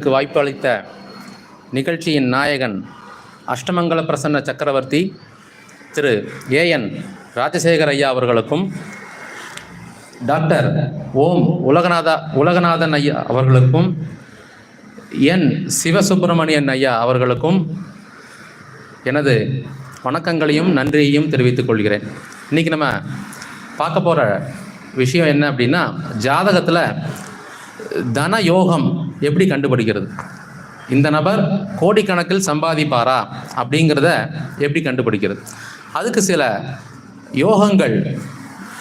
எனக்கு வாய்ப்பு அளித்த நிகழ்ச்சியின் நாயகன் அஷ்டமங்கல பிரசன்ன சக்கரவர்த்தி திரு ஏஎன் ராஜசேகர் ஐயா அவர்களுக்கும் டாக்டர் ஓம் உலகநாதா உலகநாதன் ஐயா அவர்களுக்கும் என் சிவசுப்பிரமணியன் ஐயா அவர்களுக்கும் எனது வணக்கங்களையும் நன்றியையும் தெரிவித்துக் கொள்கிறேன். இன்றைக்கி நம்ம பார்க்க போகிற விஷயம் என்ன அப்படின்னா ஜாதகத்தில் தன யோகம் எப்படி கண்டுபிடிக்கிறது? இந்த நபர் கோடிக்கணக்கில் சம்பாதிப்பாரா? அப்படிங்கிறத எப்படி கண்டுபிடிக்கிறது? அதுக்கு சில யோகங்கள்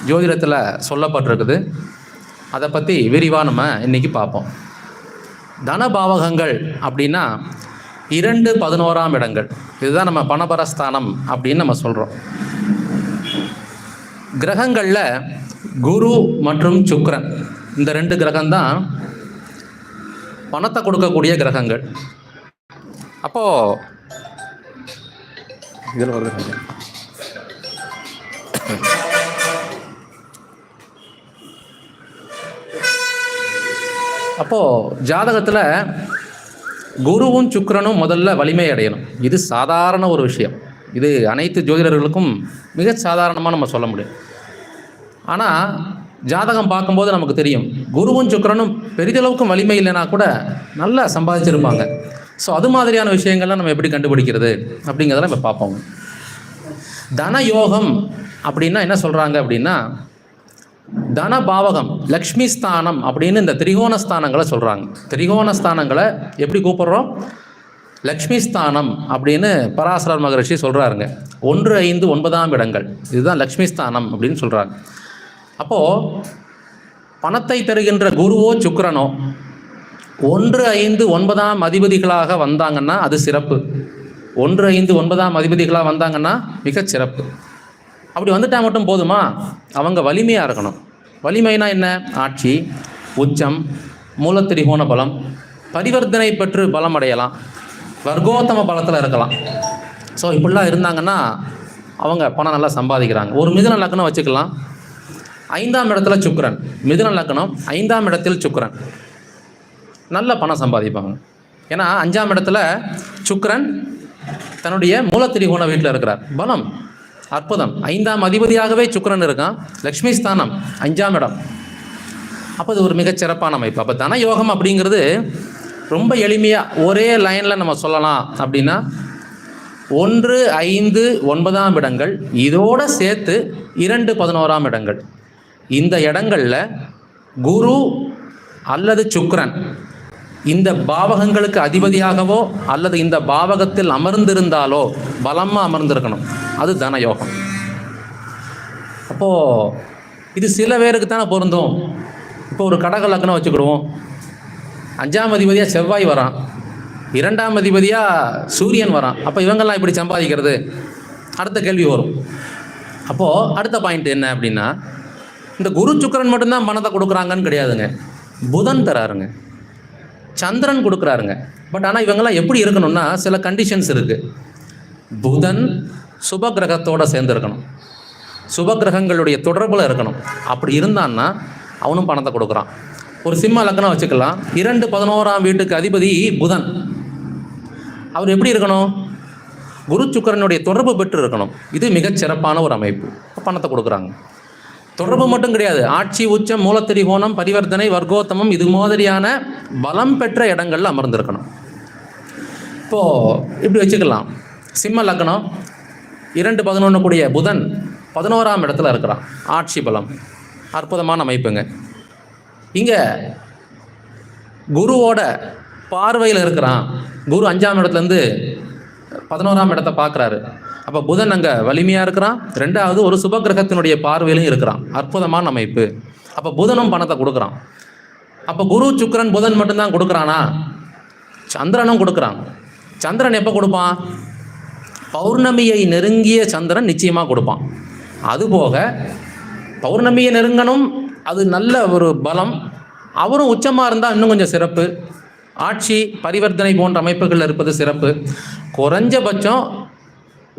ஜோதிடத்தில் சொல்லப்பட்டிருக்குது. அதை பற்றி விரிவாக நம்ம இன்றைக்கி பார்ப்போம். தனபாவகங்கள் அப்படின்னா இரண்டு பதினோராம் இடங்கள். இதுதான் நம்ம பணபரஸ்தானம் அப்படின்னு நம்ம சொல்கிறோம் கிரகங்களில் குரு மற்றும் சுக்ரன் இந்த ரெண்டு கிரகம்தான் பணத்தை கொடுக்கக்கூடிய கிரகங்கள். அப்போ இதில் வருது அப்போ ஜாதகத்தில் குருவும் சுக்கரனும் முதல்ல வலிமை அடையணும். இது சாதாரண ஒரு விஷயம். இது அனைத்து ஜோதிடர்களுக்கும் மிக சாதாரணமாக நம்ம சொல்ல முடியும். ஆனால் ஜாதகம் பார்க்கும்போது நமக்கு தெரியும். குருவும் சுக்கிரனும் பெரிதளவுக்கும் வலிமை இல்லைனா கூட நல்லா சம்பாதிச்சிருப்பாங்க. ஸோ அது மாதிரியான விஷயங்கள்லாம் நம்ம எப்படி கண்டுபிடிக்கிறது அப்படிங்கிறதெல்லாம் நம்ம பார்ப்போம். தன யோகம் அப்படின்னா என்ன சொல்கிறாங்க அப்படின்னா தன பாவகம் லக்ஷ்மி ஸ்தானம் அப்படின்னு இந்த திரிகோண ஸ்தானங்களை சொல்கிறாங்க திரிகோண ஸ்தானங்களை எப்படி கூப்பிடுறோம்? லக்ஷ்மி ஸ்தானம் அப்படின்னு பராசரர் மகரிஷி சொல்கிறாருங்க ஒன்று ஐந்து ஒன்பதாம் இடங்கள். இதுதான் லக்ஷ்மி ஸ்தானம் அப்படின்னு சொல்கிறாங்க அப்போது பணத்தை தருகின்ற குருவோ சுக்கரனோ ஒன்று ஐந்து ஒன்பதாம் அதிபதிகளாக வந்தாங்கன்னா அது சிறப்பு. ஒன்று ஐந்து ஒன்பதாம் அதிபதிகளாக வந்தாங்கன்னா மிகச் சிறப்பு. அப்படி வந்துட்டால் மட்டும் போதுமா? அவங்க வலிமையாக இருக்கணும். வலிமைனா என்ன? ஆட்சி உச்சம் மூலத்திரிகோண பலம் பரிவர்த்தனை பெற்று பலம் அடையலாம். வர்க்கோத்தம பலத்தில் இருக்கலாம். ஸோ இப்படிலாம் இருந்தாங்கன்னா அவங்க பணம் நல்லா சம்பாதிக்கிறாங்க. ஒரு மிதுன லக்னம் வச்சுக்கலாம். ஐந்தாம் இடத்துல சுக்கரன். மிதுன லக்னம் ஐந்தாம் இடத்தில் சுக்கரன். நல்ல பணம் சம்பாதிப்பாங்க. ஏன்னா அஞ்சாம் இடத்துல சுக்கரன் தன்னுடைய மூலத்திரிகோண வீட்டில் இருக்கிறார். பலம் அற்புதம். ஐந்தாம் அதிபதியாகவே சுக்கரன் இருக்கான். லக்ஷ்மி ஸ்தானம் அஞ்சாம் இடம். அப்போ அது ஒரு மிகச் சிறப்பான அமைப்பு. அப்போ தன யோகம் அப்படிங்கிறது ரொம்ப எளிமையாக ஒரே லைனில் நம்ம சொல்லலாம் அப்படின்னா ஒன்று ஐந்து ஒன்பதாம் இடங்கள் இதோடு சேர்த்து இரண்டு பதினோராம் இடங்கள். இந்த இடங்களில் குரு அல்லது சுக்ரன் இந்த பாவகங்களுக்கு அதிபதியாகவோ அல்லது இந்த பாவகத்தில் அமர்ந்திருந்தாலோ பலமாக அமர்ந்திருக்கணும். அது தனயோகம். அப்போது இது சில பேருக்கு தானே பொருந்தும். இப்போ ஒரு கடக லக்னம் வச்சுக்கிடுவோம். அஞ்சாம் அதிபதியாக செவ்வாய் வரான். இரண்டாம் அதிபதியாக சூரியன் வரான். அப்போ இவங்கெல்லாம் இப்படி சம்பாதிக்கிறது? அடுத்த கேள்வி வரும். அப்போது அடுத்த பாயிண்ட் என்ன அப்படின்னா இந்த குரு சுக்கரன் மட்டும்தான் பணத்தை கொடுக்குறாங்கன்னு கிடையாதுங்க. புதன் தராருங்க. சந்திரன் கொடுக்குறாருங்க. பட் ஆனால் இவங்கெல்லாம் எப்படி இருக்கணும்னா சில கண்டிஷன்ஸ் இருக்குது புதன் சுப கிரகத்தோடு சேர்ந்து இருக்கணும் சுப கிரகங்களுடைய தொடர்பில் இருக்கணும். அப்படி இருந்தான்னா அவனும் பணத்தை கொடுக்குறான். ஒரு சிம்ம லக்னம் வச்சுக்கலாம். இரண்டு பதினோராம் வீட்டுக்கு அதிபதி புதன். அவர் எப்படி இருக்கணும்? குரு சுக்கரனுடைய தொடர்பு பெற்று இருக்கணும். இது மிகச் சிறப்பான ஒரு அமைப்பு. பணத்தை கொடுக்குறாங்க. தொடர்பு மட்டும் கிடையாது. ஆட்சி உச்சம் மூலத்திரிகோணம் பரிவர்த்தனை வர்க்கோத்தமம் இது மாதிரியான பலம் பெற்ற இடங்கள்ல அமர்ந்திருக்கணும். இப்போது இப்படி வச்சுக்கலாம். சிம்ம லக்னம் இரண்டு பதினொன்று கூடிய புதன் பதினோராம் இடத்துல இருக்கிறான். ஆட்சி பலம். அற்புதமான அமைப்புங்க. இங்கே குருவோட பார்வையில் இருக்கிறான். குரு அஞ்சாம் இடத்துலேருந்து பதினோராம் இடத்தை பார்க்குறாரு. அப்போ புதன் அங்கே வலிமையாக இருக்கிறான். ரெண்டாவது ஒரு சுப கிரகத்தினுடைய பார்வையிலும் இருக்கிறான். அற்புதமான அமைப்பு. அப்போ புதனும் பணத்தை கொடுக்குறான். அப்போ குரு சுக்கரன் புதன் மட்டும்தான் கொடுக்குறானா? சந்திரனும் கொடுக்குறான். சந்திரன் எப்போ கொடுப்பான்? பௌர்ணமியை நெருங்கிய சந்திரன் நிச்சயமாக கொடுப்பான். அதுபோக பௌர்ணமியை நெருங்கணும் அது நல்ல ஒரு பலம். அவரும் உச்சமாக இருந்தால் இன்னும் கொஞ்சம் சிறப்பு. ஆட்சி பரிவர்த்தனை போன்ற அமைப்புகள் இருப்பது சிறப்பு. குறைஞ்சபட்சம்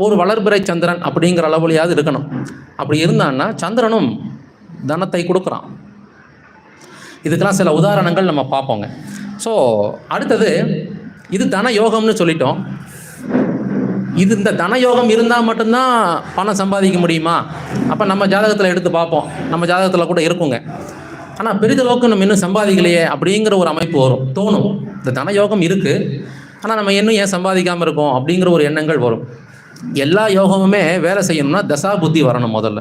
ஒரு வளர்பிறை சந்திரன் அப்படிங்கிற அளவுலையாவது இருக்கணும். அப்படி இருந்தான்னா சந்திரனும் தனத்தை கொடுக்குறான். இதுக்கெல்லாம் சில உதாரணங்கள் நம்ம பார்ப்போங்க. ஸோ அடுத்தது இது தன யோகம்னு சொல்லிட்டோம். இது இந்த தனயோகம் இருந்தால் மட்டும்தான் பணம் சம்பாதிக்க முடியுமா? அப்போ நம்ம ஜாதகத்தில் எடுத்து பார்ப்போம். நம்ம ஜாதகத்தில் கூட இருக்குங்க. ஆனால் பெரிதளவுக்கு நம்ம இன்னும் சம்பாதிக்கலையே அப்படிங்கிற ஒரு அமைப்பு வரும் தோணும். இந்த தன யோகம் இருக்குது ஆனால் நம்ம இன்னும் ஏன் சம்பாதிக்காமல் இருக்கோம் அப்படிங்கிற ஒரு எண்ணங்கள் வரும். எல்லா யோகமுமே வேலை செய்யணும்னா தசா புத்தி வரணும் முதல்ல.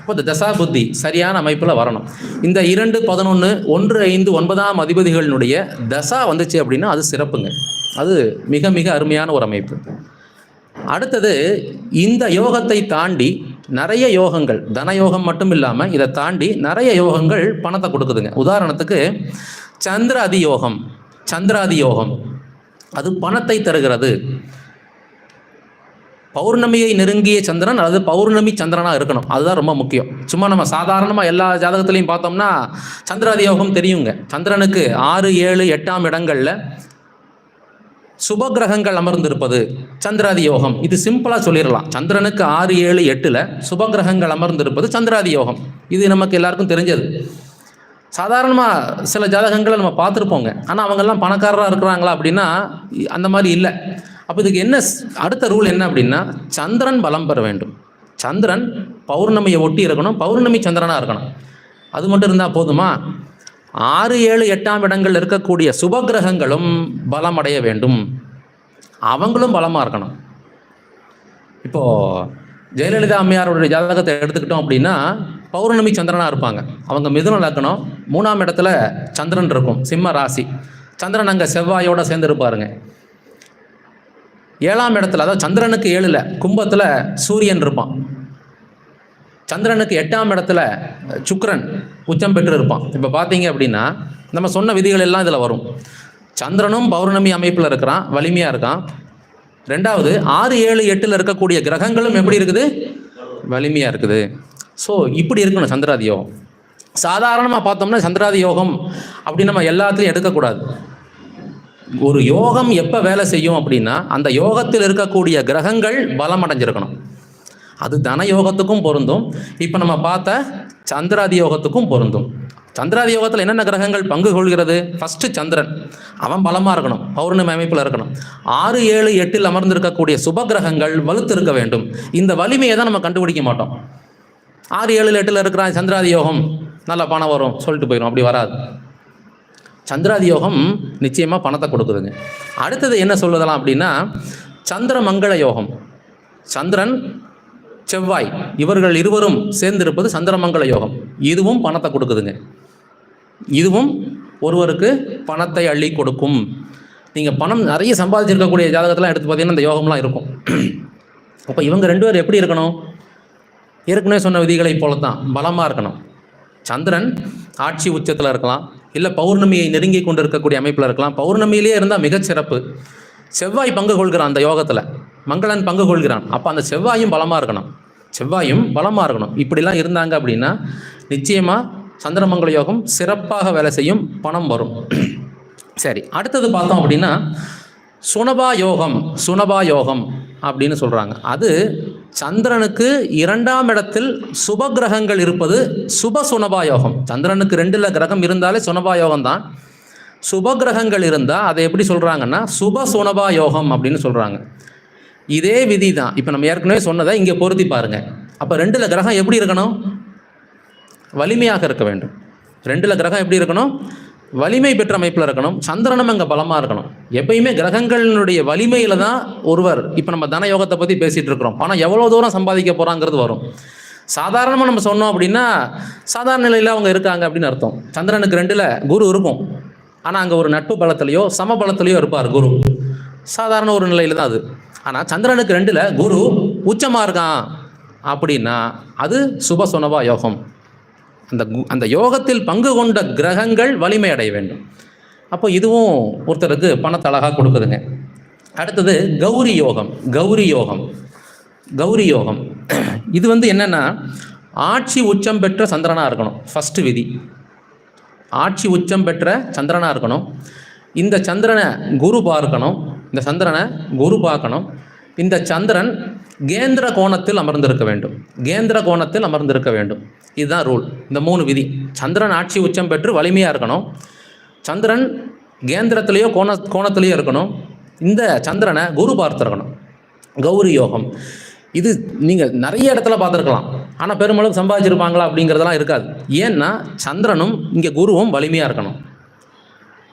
இப்போ இந்த தசா புத்தி சரியான அமைப்பில் வரணும். இந்த இரண்டு பதினொன்று ஒன்று ஐந்து ஒன்பதாம் அதிபதிகளினுடைய தசா வந்துச்சு அப்படின்னா அது சிறப்புங்க. அது மிக மிக அருமையான ஒரு அமைப்பு. அடுத்தது இந்த யோகத்தை தாண்டி நிறைய யோகங்கள் தன யோகம் மட்டும் இல்லாமல் இதை தாண்டி நிறைய யோகங்கள் பணத்தை கொடுக்குதுங்க. உதாரணத்துக்கு சந்திராதி யோகம் சந்திராதி யோகம் அது பணத்தை தருகிறது. பௌர்ணமியை நெருங்கிய சந்திரன் அல்லது பௌர்ணமி சந்திரனாக இருக்கணும். அதுதான் ரொம்ப முக்கியம். சும்மா நம்ம சாதாரணமாக எல்லா ஜாதகத்துலையும் பார்த்தோம்னா சந்திராதி யோகம் தெரியுங்க. சந்திரனுக்கு ஆறு ஏழு எட்டாம் இடங்களில் சுபகிரகங்கள் அமர்ந்திருப்பது சந்திராதி யோகம். இது சிம்பிளாக சொல்லிடலாம். சந்திரனுக்கு ஆறு ஏழு எட்டில் சுபகிரகங்கள் அமர்ந்திருப்பது சந்திராதி யோகம். இது நமக்கு எல்லாருக்கும் தெரிஞ்சது. சாதாரணமாக சில ஜாதகங்களை நம்ம பார்த்துருப்போங்க. ஆனால் அவங்கெல்லாம் பணக்காரராக இருக்கிறாங்களா அப்படின்னா அந்த மாதிரி இல்லை. அப்போ இதுக்கு என்ன அடுத்த ரூல் என்ன அப்படின்னா சந்திரன் பலம் பெற வேண்டும். சந்திரன் பௌர்ணமியை ஒட்டி இருக்கணும். பௌர்ணமி சந்திரனாக இருக்கணும். அது மட்டும் இருந்தால் போதுமா? ஆறு ஏழு எட்டாம் இடங்கள் இருக்கக்கூடிய சுபகிரகங்களும் பலமடைய வேண்டும். அவங்களும் பலமாக இருக்கணும். இப்போது ஜெயலலிதா அம்மையாரோட ஜாதகத்தை எடுத்துக்கிட்டோம் அப்படின்னா பௌர்ணமி சந்திரனாக இருப்பாங்க. அவங்க மிதுன லக்னம் மூணாம் இடத்துல சந்திரன் இருக்கும் சிம்ம ராசி. சந்திரன் அங்கே செவ்வாயோட சேர்ந்து இருப்பாருங்க. ஏழாம் இடத்துல அதாவது சந்திரனுக்கு ஏழில் கும்பத்தில் சூரியன் இருப்பான். சந்திரனுக்கு எட்டாம் இடத்துல சுக்கரன் உச்சம் பெற்று இருப்பான் இப்போ பார்த்தீங்க அப்படின்னா நம்ம சொன்ன விதிகள் எல்லாம் இதில் வரும். சந்திரனும் பௌர்ணமி அமைப்பில் இருக்கிறான் வலிமையாக இருக்கான். ரெண்டாவது ஆறு ஏழு எட்டில் இருக்கக்கூடிய கிரகங்களும் எப்படி இருக்குது? வலிமையாக இருக்குது. ஸோ இப்படி இருக்கணும் சந்திராதி யோகம். சாதாரணமாக பார்த்தோம்னா சந்திராதி யோகம் அப்படி நம்ம எல்லாத்துலேயும் எடுக்கக்கூடாது. ஒரு யோகம் எப்போ வேலை செய்யும் அப்படின்னா அந்த யோகத்தில் இருக்கக்கூடிய கிரகங்கள் பலம் அடைஞ்சிருக்கணும். அது தன யோகத்துக்கும் பொருந்தும். இப்போ நம்ம பார்த்த சந்திராதி யோகத்துக்கும் பொருந்தும். சந்திராதி யோகத்தில் என்னென்ன கிரகங்கள் பங்கு கொள்கிறது? ஃபஸ்ட்டு சந்திரன். அவன் பலமாக இருக்கணும். பௌர்ணமி அமைப்பில் இருக்கணும். ஆறு ஏழு எட்டில் அமர்ந்திருக்கக்கூடிய சுப கிரகங்கள் வலுத்து இருக்க வேண்டும். இந்த வலிமையை தான் நம்ம கண்டுபிடிக்க மாட்டோம். ஆறு ஏழு எட்டில் இருக்கிற சந்திராதி யோகம் நல்ல பணம் வரும். சொல்லிட்டு போயிடும் அப்படி வராது. சந்திராதி யோகம் நிச்சயமாக பணத்தை கொடுக்குதுங்க. அடுத்தது என்ன சொல்லுதலாம் அப்படின்னா சந்திர மங்கள யோகம். சந்திரன் செவ்வாய் இவர்கள் இருவரும் சேர்ந்திருப்பது சந்திரமங்கல யோகம். இதுவும் பணத்தை கொடுக்குதுங்க. இதுவும் ஒருவருக்கு பணத்தை அள்ளி கொடுக்கும். நீங்கள் பணம் நிறைய சம்பாதிச்சிருக்கக்கூடிய ஜாதகத்தெல்லாம் எடுத்து பார்த்தீங்கன்னா இந்த யோகம்லாம் இருக்கும். அப்போ இவங்க ரெண்டு பேரும் எப்படி இருக்கணும்? ஏற்கனவே சொன்ன விதிகளை போல தான் பலமாக இருக்கணும். சந்திரன் ஆட்சி உச்சத்தில் இருக்கலாம். இல்லை பௌர்ணமியை நெருங்கி கொண்டு இருக்கக்கூடிய அமைப்பில் இருக்கலாம். பௌர்ணமியிலே இருந்தால் மிகச்சிறப்பு செவ்வாய் பங்கு கொள்கிறான் அந்த யோகத்தில். மங்களன் பங்கு கொள்கிறான். அப்போ அந்த செவ்வாயும் பலமாக இருக்கணும். செவ்வாயும் பலமாக இருக்கணும். இப்படிலாம் இருந்தாங்க அப்படின்னா நிச்சயமாக சந்திரமங்கல யோகம் சிறப்பாக வேலை செய்யும் பணம் வரும். சரி அடுத்தது பார்த்தோம் அப்படின்னா சுனபா யோகம் சுனபா யோகம் அப்படின்னு சொல்கிறாங்க அது சந்திரனுக்கு இரண்டாம் இடத்தில் சுப கிரகங்கள் இருப்பது சுப சுனபா யோகம். சந்திரனுக்கு ரெண்டில் கிரகம் இருந்தாலே சுனபா யோகம் தான். சுப கிரகங்கள் இருந்தால் அதை எப்படி சொல்கிறாங்கன்னா சுப சுனபா யோகம் அப்படின்னு சொல்கிறாங்க இதே விதி தான் இப்போ நம்ம ஏற்கனவே சொன்னதை இங்கே பொருத்தி பாருங்க. அப்போ ரெண்டில் கிரகம் எப்படி இருக்கணும்? வலிமையாக இருக்க வேண்டும். ரெண்டில் கிரகம் எப்படி இருக்கணும்? வலிமை பெற்ற அமைப்பில் இருக்கணும். சந்திரனும் அங்கே பலமாக இருக்கணும். எப்பயுமே கிரகங்களினுடைய வலிமையில் தான் ஒருவர் இப்போ நம்ம தன யோகத்தை பற்றி பேசிகிட்டு இருக்கிறோம். பணம் எவ்வளோ தூரம் சம்பாதிக்க போகிறாங்கிறது வரும். சாதாரணமாக நம்ம சொன்னோம் அப்படின்னா சாதாரண நிலையில் அவங்க இருக்காங்க அப்படின்னு அர்த்தம். சந்திரனுக்கு ரெண்டில் குரு இருக்கும். ஆனால் அங்கே ஒரு நட்பு பலத்திலையோ சம பலத்திலையோ இருப்பார் குரு. சாதாரண ஒரு நிலையில் தான் அது. ஆனால் சந்திரனுக்கு ரெண்டில் குரு உச்சமாக இருக்கான். அப்படின்னா அது சுப சுனவா யோகம். அந்த கு- அந்த யோகத்தில் பங்கு கொண்ட கிரகங்கள் வலிமை அடைய வேண்டும். அப்போ இதுவும் ஒருத்தருக்கு பணத்தை அழகாக கொடுக்குதுங்க. அடுத்தது கௌரி யோகம் கௌரி யோகம் கௌரி யோகம். இது வந்து என்னென்னா ஆட்சி உச்சம் பெற்ற சந்திரனாக இருக்கணும் ஃபஸ்ட்டு விதி. ஆட்சி உச்சம் பெற்ற சந்திரனாக இருக்கணும். இந்த சந்திரனை குரு பார்க்கணும். இந்த சந்திரனை குரு பார்க்கணும். இந்த சந்திரன் கேந்திர கோணத்தில் அமர்ந்திருக்க வேண்டும். கேந்திர கோணத்தில் அமர்ந்திருக்க வேண்டும். இதுதான் ரூல் இந்த மூணு விதி. சந்திரன் ஆட்சி உச்சம் பெற்று வலிமையாக இருக்கணும். சந்திரன் கேந்திரத்திலேயோ கோண கோணத்திலேயோ இருக்கணும். இந்த சந்திரனை குரு பார்த்துருக்கணும். கௌரி யோகம். இது நீங்கள் நிறைய இடத்துல பார்த்துருக்கலாம். ஆனால் பெருமளவுக்கு சம்பாதிச்சிருப்பாங்களா அப்படிங்கிறதெல்லாம் இருக்காது. ஏன்னா சந்திரனும் இங்கே குருவும் வலிமையாக இருக்கணும்.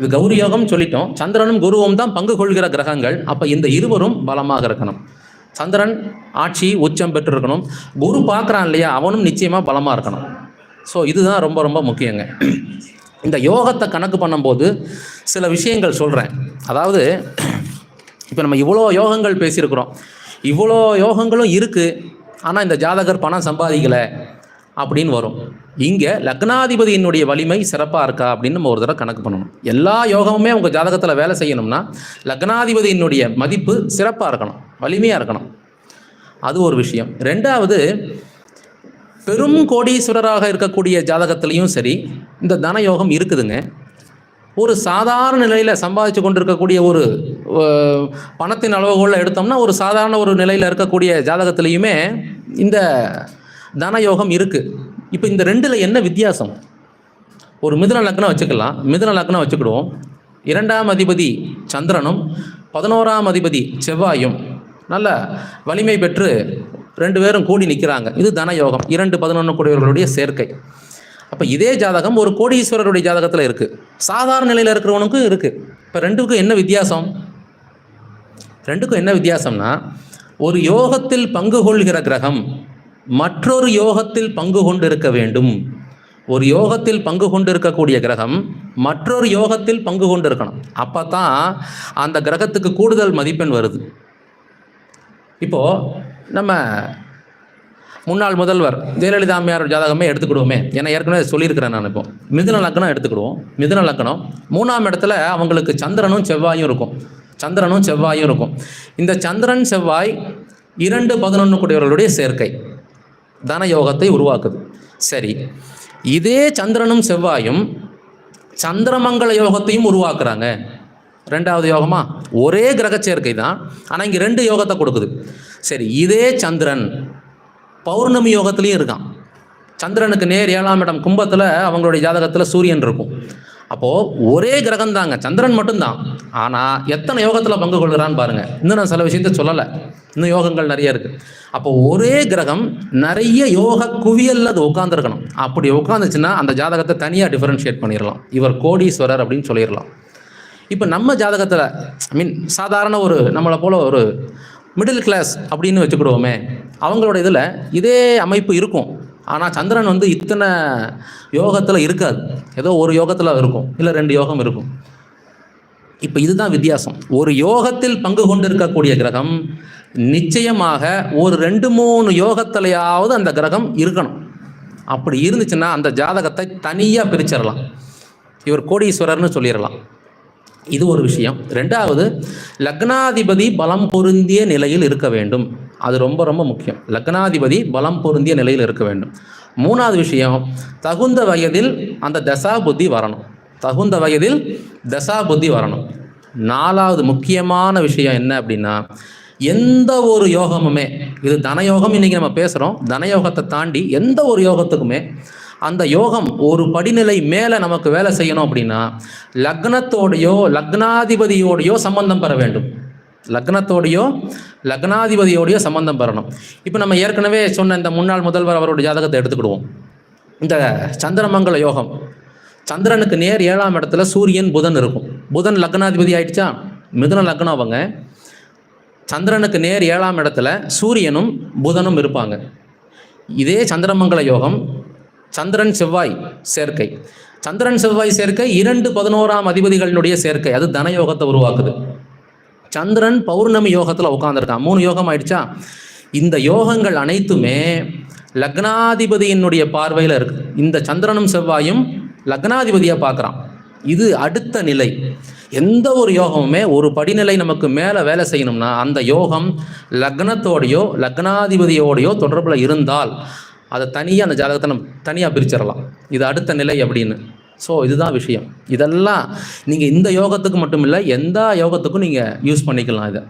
இது கௌரி யோகம் சொல்லிட்டோம். சந்திரனும் குருவும் தான் பங்கு கொள்கிற கிரகங்கள். அப்போ இந்த இருவரும் பலமாக இருக்கணும். சந்திரன் ஆட்சி உச்சம் பெற்று இருக்கணும் குரு பார்க்குறான் இல்லையா? அவனும் நிச்சயமாக பலமாக இருக்கணும். ஸோ இதுதான் ரொம்ப ரொம்ப முக்கியங்க. இந்த யோகத்தை கணக்கு பண்ணும்போது சில விஷயங்கள் சொல்கிறேன் அதாவது இப்போ நம்ம இவ்வளோ யோகங்கள் பேசியிருக்கிறோம். இவ்வளோ யோகங்களும் இருக்குது ஆனால் இந்த ஜாதகர் பணம் சம்பாதிக்கலை. அப்படின்னு வரும். இங்கே லக்னாதிபதியினுடைய வலிமை சிறப்பாக இருக்கா அப்படின்னு நம்ம ஒரு தடவை கணக்கு பண்ணணும். எல்லா யோகமுமே உங்கள் ஜாதகத்தில் வேலை செய்யணும்னா லக்னாதிபதியினுடைய மதிப்பு சிறப்பாக இருக்கணும். வலிமையாக இருக்கணும். அது ஒரு விஷயம். ரெண்டாவது பெரும் கோடீஸ்வரராக இருக்கக்கூடிய ஜாதகத்திலையும் சரி இந்த தன யோகம் இருக்குதுங்க. ஒரு சாதாரண நிலையில் சம்பாதிச்சு கொண்டு இருக்கக்கூடிய ஒரு பணத்தின் அளவுகோலில் எடுத்தோம்னா ஒரு சாதாரண ஒரு நிலையில் இருக்கக்கூடிய ஜாதகத்திலையுமே இந்த தனயோகம் இருக்குது இப்போ இந்த ரெண்டில் என்ன வித்தியாசம்? ஒரு மிதுன லக்னம் வச்சுக்கலாம். மிதுன லக்னம் வச்சுக்கிடுவோம். இரண்டாம் அதிபதி சந்திரனும் பதினோராம் அதிபதி செவ்வாயும். நல்ல வலிமை பெற்று ரெண்டு பேரும் கூடி நிற்கிறாங்க இது தனயோகம். இரண்டு பதினொன்று கூடியவர்களுடைய சேர்க்கை. அப்போ இதே ஜாதகம் ஒரு கோடீஸ்வரருடைய ஜாதகத்தில் இருக்குது சாதாரண நிலையில் இருக்கிறவனுக்கும் இருக்குது இப்போ ரெண்டுக்கும் என்ன வித்தியாசம்? ரெண்டுக்கும் என்ன வித்தியாசம்னா ஒரு யோகத்தில் பங்கு கொள்கிற கிரகம் மற்றொரு யோகத்தில் பங்கு கொண்டிருக்க வேண்டும். ஒரு யோகத்தில் பங்கு கொண்டிருக்கக்கூடிய கிரகம் மற்றொரு யோகத்தில் பங்கு கொண்டிருக்கணும். அப்போ தான் அந்த கிரகத்துக்கு கூடுதல் மதிப்பெண் வருது. இப்போது நம்ம முன்னாள் முதல்வர் ஜெயலலிதா அம்மையார் ஜாதகமே எடுத்துக்கிடுவோமே. ஏன்னா ஏற்கனவே சொல்லியிருக்கிறேன் நான் இப்போ. மிதுன லக்னம் எடுத்துக்கிடுவோம். மிதுன லக்னம் மூணாம் இடத்துல அவங்களுக்கு சந்திரனும் செவ்வாயும் இருக்கும். சந்திரனும் செவ்வாயும் இருக்கும். இந்த சந்திரன் செவ்வாய் இரண்டு பதினொன்று கூடியவர்களுடைய சேர்க்கை. தன யோகத்தை உருவாக்குது. சரி இதே சந்திரனும் செவ்வாயும் சந்திரமங்கல யோகத்தையும் உருவாக்குறாங்க. ரெண்டாவது யோகமா? ஒரே கிரக சேர்க்கை தான். ஆனால் இங்கே ரெண்டு யோகத்தை கொடுக்குது. சரி இதே சந்திரன் பௌர்ணமி யோகத்துலேயும் இருக்கான். சந்திரனுக்கு நேர் ஏழாம் இடம் கும்பத்தில் அவங்களுடைய ஜாதகத்தில் சூரியன் இருக்கும். அப்போது ஒரே கிரகம் தாங்க சந்திரன் மட்டும்தான். ஆனால் எத்தனை யோகத்தில் பங்கு கொள்கிறான்னு பாருங்கள் இன்னும் நான் சில விஷயத்த சொல்லலை. இன்னும் யோகங்கள் நிறைய இருக்குது அப்போ ஒரே கிரகம் நிறைய யோக குவியல்ல அது உட்காந்துருக்கணும் அப்படி உட்காந்துச்சுன்னா அந்த ஜாதகத்தை தனியாக டிஃபரன்ஷியேட் பண்ணிடலாம் இவர் கோடீஸ்வரர் அப்படின்னு சொல்லிடலாம் இப்போ நம்ம ஜாதகத்தில் ஐ மீன் சாதாரண ஒரு நம்மளை போல ஒரு மிடில் கிளாஸ் அப்படின்னு வச்சுக்கிடுவோமே அவங்களோட இதில் இதே அமைப்பு இருக்கும். ஆனால் சந்திரன் வந்து இத்தனை யோகத்தில் இருக்காது. ஏதோ ஒரு யோகத்தில் இருக்கும். இல்லை ரெண்டு யோகம் இருக்கும். இப்போ இதுதான் வித்தியாசம். ஒரு யோகத்தில் பங்கு கொண்டிருக்கக்கூடிய கிரகம் நிச்சயமாக ஒரு ரெண்டு மூணு யோகத்திலையாவது அந்த கிரகம் இருக்கணும். அப்படி இருந்துச்சுன்னா அந்த ஜாதகத்தை தனியாக பிரிச்சிடலாம். இவர் கோடீஸ்வரர்னு சொல்லிடலாம். இது ஒரு விஷயம். ரெண்டாவது லக்னாதிபதி பலம் பொருந்திய நிலையில் இருக்க வேண்டும். அது ரொம்ப ரொம்ப முக்கியம். லக்னாதிபதி பலம் பொருந்திய நிலையில் இருக்க வேண்டும். மூணாவது விஷயம் தகுந்த வயதில் அந்த தசா புத்தி வரணும். தகுந்த வயதில் தசா புத்தி வரணும். நாலாவது முக்கியமான விஷயம் என்ன அப்படின்னா எந்த ஒரு யோகமுமே இது தனயோகம் இன்னைக்கு நம்ம பேசுகிறோம் தனயோகத்தை தாண்டி எந்த ஒரு யோகத்துக்குமே அந்த யோகம் ஒரு படிநிலை மேலே நமக்கு வேலை செய்யணும் அப்படின்னா லக்னத்தோடையோ லக்னாதிபதியோடையோ சம்பந்தம் பெற வேண்டும். லக்னத்தோடையோ லக்னாதிபதியோடையோ சம்பந்தம் பெறணும். இப்போ நம்ம ஏற்கனவே சொன்ன இந்த முன்னாள் முதல்வர் அவருடைய ஜாதகத்தை எடுத்துக்கிடுவோம். இந்த சந்திரமங்கல யோகம் சந்திரனுக்கு நேர் ஏழாம் இடத்துல சூரியன் புதன் இருக்கும். புதன் லக்னாதிபதி ஆயிடுச்சா? மிதுன லக்னம் அவங்க. சந்திரனுக்கு நேர் ஏழாம் இடத்துல சூரியனும் புதனும் இருப்பாங்க. இதே சந்திரமங்கல யோகம் சந்திரன் செவ்வாய் சேர்க்கை. சந்திரன் செவ்வாய் சேர்க்கை இரண்டு பதினோராம் அதிபதிகளினுடைய சேர்க்கை. அது தன யோகத்தை உருவாக்குது. சந்திரன் பௌர்ணமி யோகத்தில் உட்காந்துருக்கான் மூணு யோகம் ஆயிடுச்சா? இந்த யோகங்கள் அனைத்துமே லக்னாதிபதியினுடைய பார்வையில் இருக்கு. இந்த சந்திரனும் செவ்வாயும் லக்னாதிபதியாக பார்க்குறான் இது அடுத்த நிலை. எந்த ஒரு யோகமுமே ஒரு படிநிலை நமக்கு மேலே வேலை செய்யணும்னா அந்த யோகம் லக்னத்தோடையோ லக்னாதிபதியோடையோ தொடர்பில் இருந்தால் அதை தனியாக அந்த ஜாதகத்தை நம்ம தனியாக பிரிச்சிடலாம். இது அடுத்த நிலை அப்படின்னு. ஸோ இதுதான் விஷயம். இதெல்லாம் நீங்கள் இந்த யோகத்துக்கு மட்டும் இல்லை எந்த யோகத்துக்கும் நீங்கள் யூஸ் பண்ணிக்கலாம் இதை.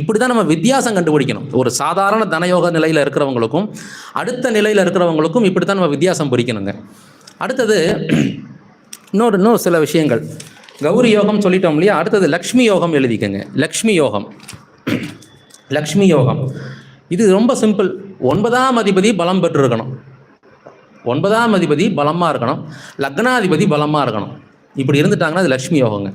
இப்படி தான் நம்ம வித்தியாசம் கண்டுபிடிக்கணும். ஒரு சாதாரண தனயோக நிலையில் இருக்கிறவங்களுக்கும் அடுத்த நிலையில் இருக்கிறவங்களுக்கும் இப்படி தான் நம்ம வித்தியாசம் பிடிக்கணுங்க அடுத்தது இன்னொரு இன்னும் சில விஷயங்கள். கௌரி யோகம் சொல்லிட்டோம் இல்லையா? அடுத்தது லக்ஷ்மி யோகம் எழுதிக்கங்க. லக்ஷ்மி யோகம். லக்ஷ்மி யோகம். இது ரொம்ப சிம்பிள். ஒன்பதாம் அதிபதி பலம் பெற்றிருக்கணும். ஒன்பதாம் அதிபதி பலமாக இருக்கணும். லக்னாதிபதி பலமாக இருக்கணும். இப்படி இருந்துட்டாங்கன்னா அது லக்ஷ்மி யோகங்க.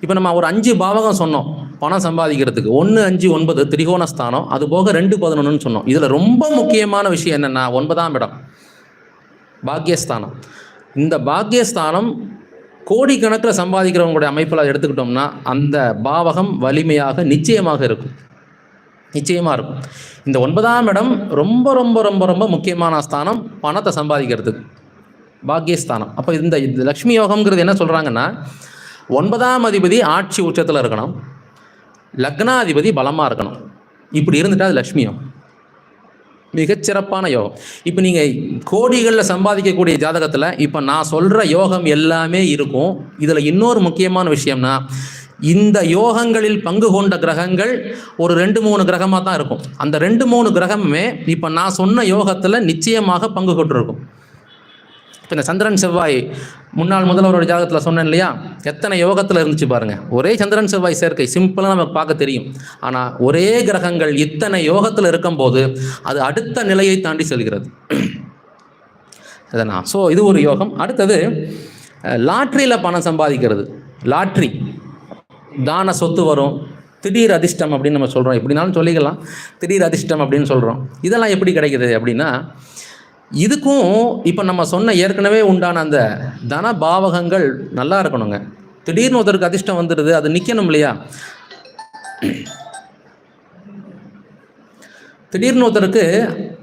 இப்போ நம்ம ஒரு அஞ்சு பாவகம் சொன்னோம். பணம் சம்பாதிக்கிறதுக்கு. ஒன்று அஞ்சு ஒன்பது திரிகோணஸ்தானம் அது போக ரெண்டு பதினொன்றுன்னு சொன்னோம். இதில் ரொம்ப முக்கியமான விஷயம் என்னென்னா ஒன்பதாம் இடம். பாக்யஸ்தானம். இந்த பாக்யஸ்தானம் கோடிக்கணக்கில் சம்பாதிக்கிறவங்களுடைய அமைப்பில் எடுத்துக்கிட்டோம்னா அந்த பாவகம் வலிமையாக நிச்சயமாக இருக்கும். நிச்சயமாக இருக்கும். இந்த ஒன்பதாம் இடம் ரொம்ப ரொம்ப ரொம்ப ரொம்ப முக்கியமான ஸ்தானம் பணத்தை சம்பாதிக்கிறதுக்கு. பாக்யஸ்தானம் அப்போ இந்த லக்ஷ்மி யோகம்ங்கிறது என்ன சொல்கிறாங்கன்னா ஒன்பதாம் அதிபதி ஆட்சி உச்சத்தில் இருக்கணும். லக்னாதிபதி பலமாக இருக்கணும். இப்படி இருந்துட்டால் அது லக்ஷ்மி யோகம். மிகச்சிறப்பான யோகம். இப்போ நீங்கள் கோடிகளில் சம்பாதிக்கக்கூடிய ஜாதகத்தில் இப்போ நான் சொல்கிற யோகம் எல்லாமே இருக்கும். இதில் இன்னொரு முக்கியமான விஷயம்னா இந்த யோகங்களில் பங்கு கொண்ட கிரகங்கள் ஒரு ரெண்டு மூணு கிரகமாக தான் இருக்கும். அந்த ரெண்டு மூணு கிரகமுமே இப்போ நான் சொன்ன யோகத்தில் நிச்சயமாக பங்கு கொண்டிருக்கும். இப்போ இந்த சந்திரன் செவ்வாய் முன்னாள் முதல்வரோட ஜாதகத்தில் சொன்னேன் இல்லையா? எத்தனை யோகத்தில் இருந்துச்சு பாருங்கள் ஒரே சந்திரன் செவ்வாய் சேர்க்கை சிம்பிளாக நமக்கு பார்க்க தெரியும். ஆனால் ஒரே கிரகங்கள் இத்தனை யோகத்தில் இருக்கும்போது அது அடுத்த நிலையை தாண்டி செல்கிறது. அதனா ஸோ இது ஒரு யோகம். அடுத்தது லாட்ரியில் பணம் சம்பாதிக்கிறது. லாட்ரி. தான சொத்து வரும். திடீர் அதிர்ஷ்டம் அப்படின்னு நம்ம சொல்கிறோம் எப்படினாலும் சொல்லிக்கலாம். திடீர் அதிர்ஷ்டம் அப்படின்னு சொல்கிறோம் இதெல்லாம் எப்படி கிடைக்கிது அப்படின்னா இதுக்கும் இப்போ நம்ம சொன்ன ஏற்கனவே உண்டான அந்த தன பாவகங்கள் நல்லா இருக்கணுங்க. திடீர்னு ஒருத்தருக்கு அதிர்ஷ்டம் வந்துடுது அது நிற்கணும் இல்லையா? திடீர்னு ஒருத்தருக்கு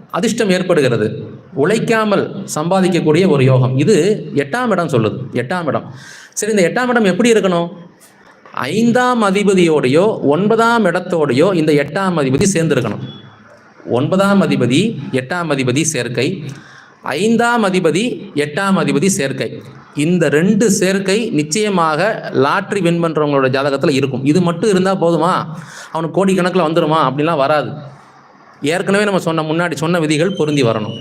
அதிர்ஷ்டம் ஏற்படுகிறது. உழைக்காமல் சம்பாதிக்கக்கூடிய ஒரு யோகம். இது எட்டாம் இடம் சொல்லுது. எட்டாம் இடம். சரி இந்த எட்டாம் இடம் எப்படி இருக்கணும்? ஐந்தாம் அதிபதியோடையோ ஒன்பதாம் இடத்தோடையோ இந்த எட்டாம் அதிபதி சேர்ந்துருக்கணும். ஒன்பதாம் அதிபதி எட்டாம் அதிபதி சேர்க்கை ஐந்தாம் அதிபதி எட்டாம் அதிபதி சேர்க்கை. இந்த ரெண்டு சேர்க்கை நிச்சயமாக லாட்ரி வின் பண்ணுறவங்களோட ஜாதகத்தில் இருக்கும். இது மட்டும் இருந்தால் போதுமா? அவனுக்கு கோடிக்கணக்கில் வந்துடுமா அப்படிலாம் வராது. ஏற்கனவே நம்ம சொன்ன முன்னாடி சொன்ன விதிகள் பொருந்தி வரணும்.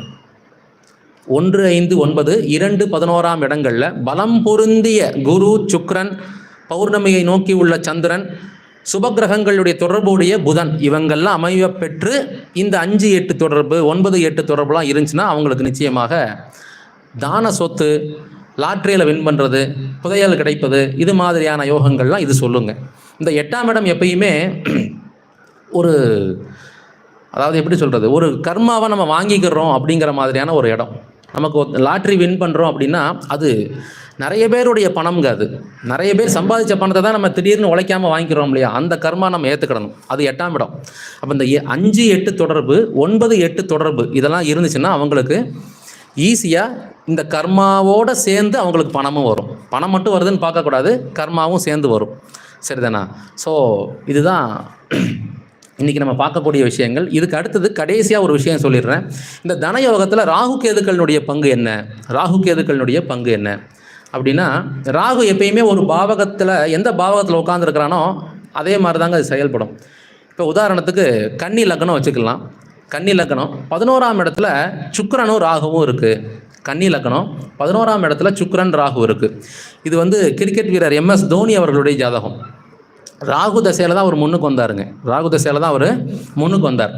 ஒன்று ஐந்து ஒன்பது இரண்டு பதினோராம் இடங்களில் பலம் பொருந்திய குரு சுக்ரன் பௌர்ணமியை நோக்கி உள்ள சந்திரன் சுபகிரகங்களுடைய தொடர்புடைய புதன். இவங்கள்லாம் அமைய பெற்று இந்த அஞ்சு எட்டு தொடர்பு ஒன்பது எட்டு தொடர்புலாம் இருந்துச்சுன்னா அவங்களுக்கு நிச்சயமாக தான சொத்து லாட்ரியில் வின் பண்ணுறது புதையல் கிடைப்பது இது மாதிரியான யோகங்கள்லாம் இது சொல்லுங்க. இந்த எட்டாம் இடம் எப்பயுமே ஒரு அதாவது எப்படி சொல்கிறது ஒரு கர்மாவை நம்ம வாங்கிக்கிறோம் அப்படிங்கிற மாதிரியான ஒரு இடம். நமக்கு லாட்ரி வின் பண்ணுறோம் அப்படின்னா அது நிறைய பேருடைய பணம்ங்க அது. நிறைய பேர் சம்பாதிச்ச பணத்தை தான் நம்ம திடீர்னு உழைக்காமல் வாங்கிக்கிறோம் இல்லையா? அந்த கர்மா நம்ம ஏற்றுக்கிடணும் அது எட்டாம் இடம். அப்போ இந்த எ- அஞ்சு எட்டு தொடர்பு ஒன்பது எட்டு தொடர்பு இதெல்லாம் இருந்துச்சுன்னா அவங்களுக்கு ஈஸியாக இந்த கர்மாவோடு சேர்ந்து அவங்களுக்கு பணமும் வரும். பணம் மட்டும் வருதுன்னு பார்க்கக்கூடாது கர்மாவும் சேர்ந்து வரும். சரிதானா? ஸோ இதுதான் இன்றைக்கி நம்ம பார்க்கக்கூடிய விஷயங்கள். இதுக்கு அடுத்தது கடைசியாக ஒரு விஷயம் சொல்லிடுறேன். இந்த தனயோகத்தில் ராகு கேதுக்களினுடைய பங்கு என்ன? ராகு கேதுக்களினுடைய பங்கு என்ன? அப்படின்னா ராகு எப்பயுமே ஒரு பாவகத்தில் எந்த பாவகத்தில் உட்காந்துருக்கிறானோ அதே மாதிரி தாங்க அது செயல்படும். இப்போ உதாரணத்துக்கு கன்னி லக்னம் வச்சுக்கலாம். கன்னி லக்னம் பதினோராம் இடத்துல சுக்கரனும் ராகுவும் இருக்குது கன்னி லக்னம் பதினோராம் இடத்துல சுக்கரன் ராகு இருக்குது இது வந்து கிரிக்கெட் வீரர் எம்எஸ் தோனி அவர்களுடைய ஜாதகம். ராகு தசையில் தான் அவர் முன்னுக்கு வந்தாருங்க. ராகு தசையில் தான் அவர் முன்னுக்கு வந்தார்.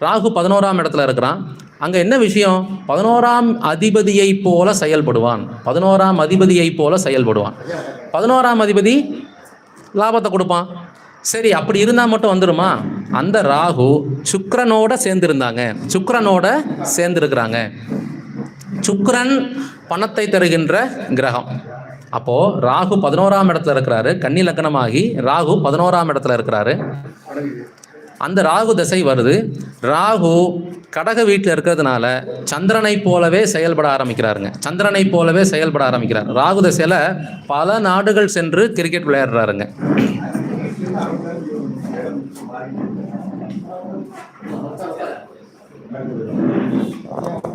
ராகு பதினோராம் இடத்துல இருக்கிறான். அங்கே என்ன விஷயம்? பதினோராம் அதிபதியைப் போல செயல்படுவான். பதினோராம் அதிபதியைப் போல செயல்படுவான். பதினோராம் அதிபதி லாபத்தை கொடுப்பான். சரி அப்படி இருந்தால் மட்டும் வந்துருமா? அந்த ராகு சுக்கரனோட சேர்ந்துருந்தாங்க. சுக்கரனோட சேர்ந்துருக்கிறாங்க. சுக்கரன் பணத்தை தருகின்ற கிரகம். அப்போது ராகு பதினோராம் இடத்துல இருக்கிறாரு கன்னி லக்னமாகி ராகு பதினோராம் இடத்துல இருக்கிறாரு. அந்த ராகு திசை வருது. ராகு கடக வீட்டில் இருக்கிறதுனால சந்திரனை போலவே செயல்பட ஆரம்பிக்கிறாருங்க. சந்திரனை போலவே செயல்பட ஆரம்பிக்கிறார். ராகு திசையில் பல நாடுகள் சென்று கிரிக்கெட் விளையாடுறாருங்க.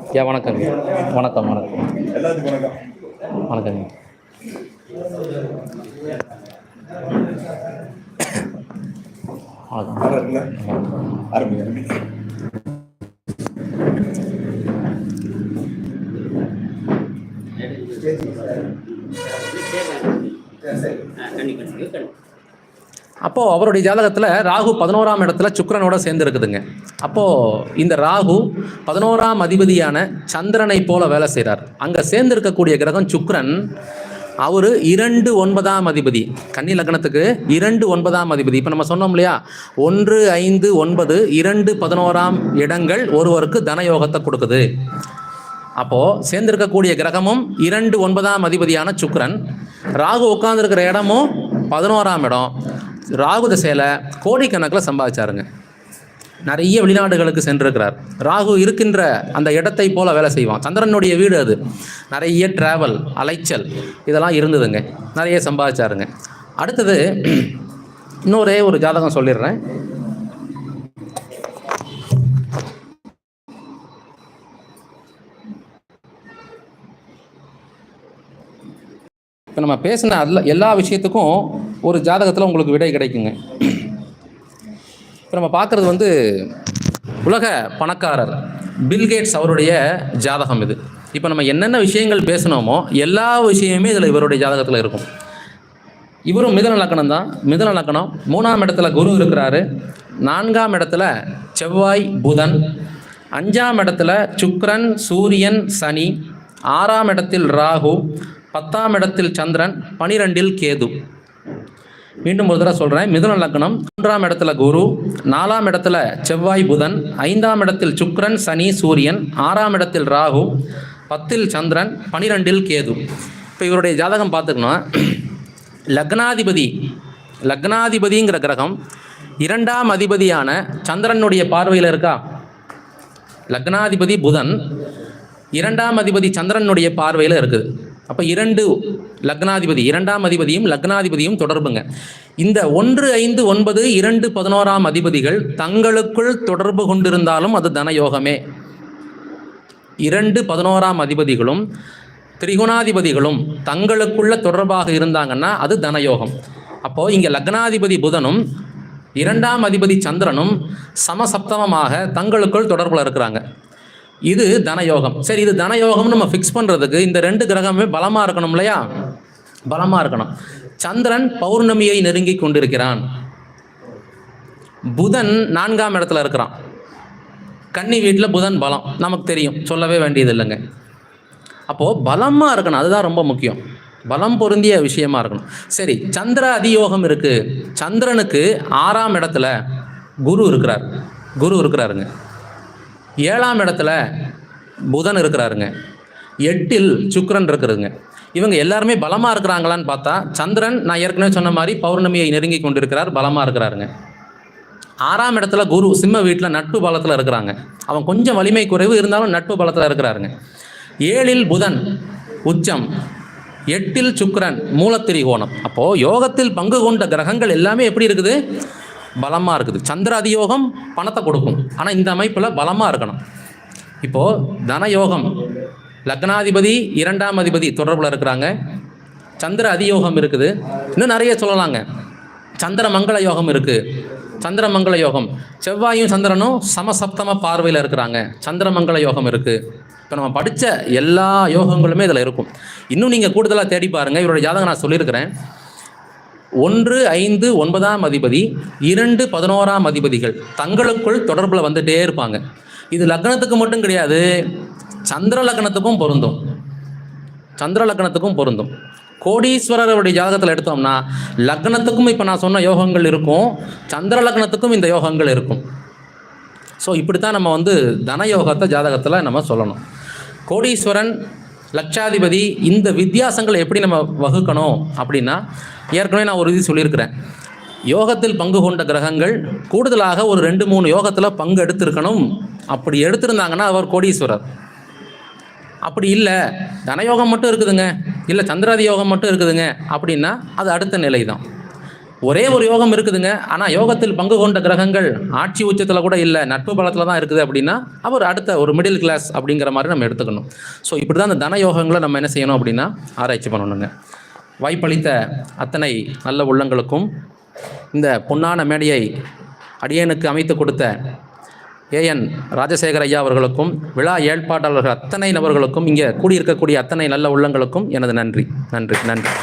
ஐயா வணக்கங்க. வணக்கம் வணக்கம். வணக்கங்க. வணக்கம் அப்போது அவருடைய ஜாதகத்தில் ராகு பதினோராம் இடத்துல சுக்கரனோட சேர்ந்து இருக்குதுங்க அப்போது இந்த ராகு பதினோராம் அதிபதியான சந்திரனை போல வேலை செய்கிறார் அங்கே சேர்ந்து இருக்கக்கூடிய கிரகம் சுக்கரன் அவர் இரண்டு ஒன்பதாம் அதிபதி. கன்னி லக்னத்துக்கு இரண்டு ஒன்பதாம் அதிபதி. இப்போ நம்ம சொன்னோம் இல்லையா? ஒன்று ஐந்து ஒன்பது இரண்டு பதினோராம் இடங்கள் ஒருவருக்கு தனயோகத்தை கொடுக்குது. அப்போது சேர்ந்திருக்கக்கூடிய கிரகமும் இரண்டு ஒன்பதாம் அதிபதியான சுக்கரன். ராகு உட்காந்துருக்கிற இடமும் பதினோராம் இடம். ராகு திசையில் கோடிக்கணக்கில் சம்பாதிச்சாருங்க. நிறைய வெளிநாடுகளுக்கு சென்றிருக்கிறார். ராகு இருக்கின்ற அந்த இடத்தை போல வேலை செய்வான். சந்திரனுடைய வீடு அது. நிறைய டிராவல் அலைச்சல் இதெல்லாம் இருந்ததுங்க. நிறைய சம்பாதிச்சாருங்க. அடுத்தது இன்னொரே ஒரு ஜாதகம் சொல்லிடுறேன். இப்போ நம்ம பேசின அதில் எல்லா விஷயத்துக்கும் ஒரு ஜாதகத்தில் உங்களுக்கு விடை கிடைக்குங்க. இப்போ நம்ம பார்க்குறது வந்து உலக பணக்காரர் பில்கேட்ஸ் அவருடைய ஜாதகம் இது. இப்போ நம்ம என்னென்ன விஷயங்கள் பேசினோமோ எல்லா விஷயமுமே இதில் இவருடைய ஜாதகத்தில் இருக்கும். இவரும் மிதன லக்கணம் தான். மிதன லக்கணம் மூணாம் இடத்துல குரு இருக்கிறாரு. நான்காம் இடத்துல செவ்வாய் புதன். அஞ்சாம் இடத்துல சுக்ரன் சூரியன் சனி. ஆறாம் இடத்தில் ராகு. பத்தாம் இடத்தில் சந்திரன். பனிரெண்டில் கேது. மீண்டும் ஒரு தடவை சொல்கிறேன் மிதுன லக்னம் மூன்றாம் இடத்துல குரு நாலாம் இடத்துல செவ்வாய் புதன் ஐந்தாம் இடத்தில் சுக்ரன் சனி சூரியன் ஆறாம் இடத்தில் ராகு பத்தில் சந்திரன் பனிரெண்டில் கேது. இப்போ இவருடைய ஜாதகம் பார்த்துக்கணும் லக்னாதிபதி லக்னாதிபதிங்கிற கிரகம் இரண்டாம் அதிபதியான சந்திரனுடைய பார்வையில் இருக்கா? லக்னாதிபதி புதன் இரண்டாம் அதிபதி சந்திரனுடைய பார்வையில் இருக்குது. அப்போ இரண்டு லக்னாதிபதி இரண்டாம் அதிபதியும் லக்னாதிபதியும் தொடர்புங்க. இந்த ஒன்று ஐந்து ஒன்பது இரண்டு பதினோராம் அதிபதிகள் தங்களுக்குள் தொடர்பு கொண்டிருந்தாலும் அது தனயோகமே இரண்டு பதினோராம் அதிபதிகளும் திரிகுணாதிபதிகளும் தங்களுக்குள்ள தொடர்பாக இருந்தாங்கன்னா அது தனயோகம் அப்போது இங்கே லக்னாதிபதி புதனும் இரண்டாம் அதிபதி சந்திரனும் சமசப்தமமாக தங்களுக்குள் தொடர்பில் இருக்கிறாங்க. இது தனயோகம். சரி இது தனயோகம்னு நம்ம ஃபிக்ஸ் பண்ணுறதுக்கு இந்த ரெண்டு கிரகமே பலமாக இருக்கணும் இல்லையா? பலமாக இருக்கணும். சந்திரன் பௌர்ணமியை நெருங்கி கொண்டிருக்கிறான். புதன் நான்காம் இடத்துல இருக்கிறான். கன்னி வீட்டில் புதன் பலம். நமக்கு தெரியும். சொல்லவே வேண்டியது இல்லைங்க. அப்போது பலமாக இருக்கணும். அதுதான் ரொம்ப முக்கியம். பலம் பொருந்திய விஷயமா இருக்கணும். சரி சந்திர அதியோகம் இருக்குது சந்திரனுக்கு ஆறாம் இடத்துல குரு இருக்கிறார். குரு இருக்கிறாருங்க. ஏழாம் இடத்துல புதன் இருக்கிறாருங்க. எட்டில் சுக்கரன் இருக்கிறதுங்க இவங்க எல்லாருமே பலமாக இருக்கிறாங்களான்னு பார்த்தா சந்திரன் நான் ஏற்கனவே சொன்ன மாதிரி பௌர்ணமியை நெருங்கி கொண்டிருக்கிறார் பலமாக இருக்கிறாருங்க. ஆறாம் இடத்துல குரு சிம்ம வீட்டில் நட்பு பலத்தில் இருக்கிறாங்க. அவன் கொஞ்சம் வலிமை குறைவு இருந்தாலும் நட்பு பலத்தில் இருக்கிறாருங்க. ஏழில் புதன் உச்சம். எட்டில் சுக்கிரன் மூலத்திரிகோணம். அப்போது யோகத்தில் பங்கு கொண்ட கிரகங்கள் எல்லாமே எப்படி இருக்குது? பலமாக இருக்குது. சந்திராதியோகம் பணத்தை கொடுக்கும். ஆனால் இந்த அமைப்பில் பலமாக இருக்கணும். இப்போது தனயோகம் லக்னாதிபதி இரண்டாம் அதிபதி தொடர்பில் இருக்கிறாங்க. சந்திர அதியோகம் இருக்குது. இன்னும் நிறைய சொல்லலாங்க. சந்திர மங்கள யோகம் இருக்குது சந்திர மங்கள யோகம். செவ்வாயும் சந்திரனும் சமசப்தம பார்வையில் இருக்கிறாங்க. சந்திர மங்கள யோகம் இருக்குது இப்போ நம்ம படித்த எல்லா யோகங்களுமே இதில் இருக்கும். இன்னும் நீங்கள் கூடுதலாக தேடி பாருங்கள் இவரோட ஜாதகம் நான் சொல்லியிருக்கிறேன். ஒன்று ஐந்து ஒன்பதாம் அதிபதி இரண்டு பதினோராம் அதிபதிகள். தங்களுக்குள் தொடர்பில் வந்துட்டே இருப்பாங்க. இது லக்னத்துக்கு மட்டும் கிடையாது சந்திர லக்னத்துக்கும் பொருந்தும். சந்திர லக்னத்துக்கும் பொருந்தும். கோடீஸ்வரருடைய ஜாதகத்தில் எடுத்தோம்னா லக்னத்துக்கும் இப்போ நான் சொன்ன யோகங்கள் இருக்கும் சந்திர லக்னத்துக்கும் இந்த யோகங்கள் இருக்கும். ஸோ இப்படி தான் நம்ம வந்து தன யோகத்தை ஜாதகத்தில் நம்ம சொல்லணும். கோடீஸ்வரன் லட்சாதிபதி இந்த வித்தியாசங்களை எப்படி நம்ம வகுக்கணும் அப்படின்னா ஏற்கனவே நான் ஒரு இது சொல்லியிருக்கிறேன். யோகத்தில் பங்கு கொண்ட கிரகங்கள் கூடுதலாக ஒரு ரெண்டு மூணு யோகத்தில் பங்கு எடுத்திருக்கணும். அப்படி எடுத்திருந்தாங்கன்னா அவர் கோடீஸ்வரர். அப்படி இல்லை தனயோகம் மட்டும் இருக்குதுங்க. இல்லை சந்திராதி யோகம் மட்டும் இருக்குதுங்க. அப்படின்னா அது அடுத்த நிலை தான் ஒரே ஒரு யோகம் இருக்குதுங்க. ஆனால் யோகத்தில் பங்கு கொண்ட கிரகங்கள் ஆட்சி உச்சத்தில் கூட இல்லை நட்பு பலத்தில் தான் இருக்குது அப்படின்னா அவர் அடுத்த ஒரு மிடில் கிளாஸ் அப்படிங்கிற மாதிரி நம்ம எடுத்துக்கணும். ஸோ இப்படி தான் அந்த தன யோகங்களை நம்ம என்ன செய்யணும் அப்படின்னா ஆராய்ச்சி பண்ணணுங்க. வாய்ப்பளித்த அத்தனை நல்ல உள்ளங்களுக்கும் இந்த பொன்னான மேடையை அடியனுக்கு அமைத்து கொடுத்த ஏஎன் ராஜசேகர ஐயா அவர்களுக்கும் விழா ஏற்பாட்டாளர்கள் அத்தனை நபர்களுக்கும் இங்கே கூடியிருக்கக்கூடிய அத்தனை நல்ல உள்ளங்களுக்கும் எனது நன்றி. நன்றி நன்றி.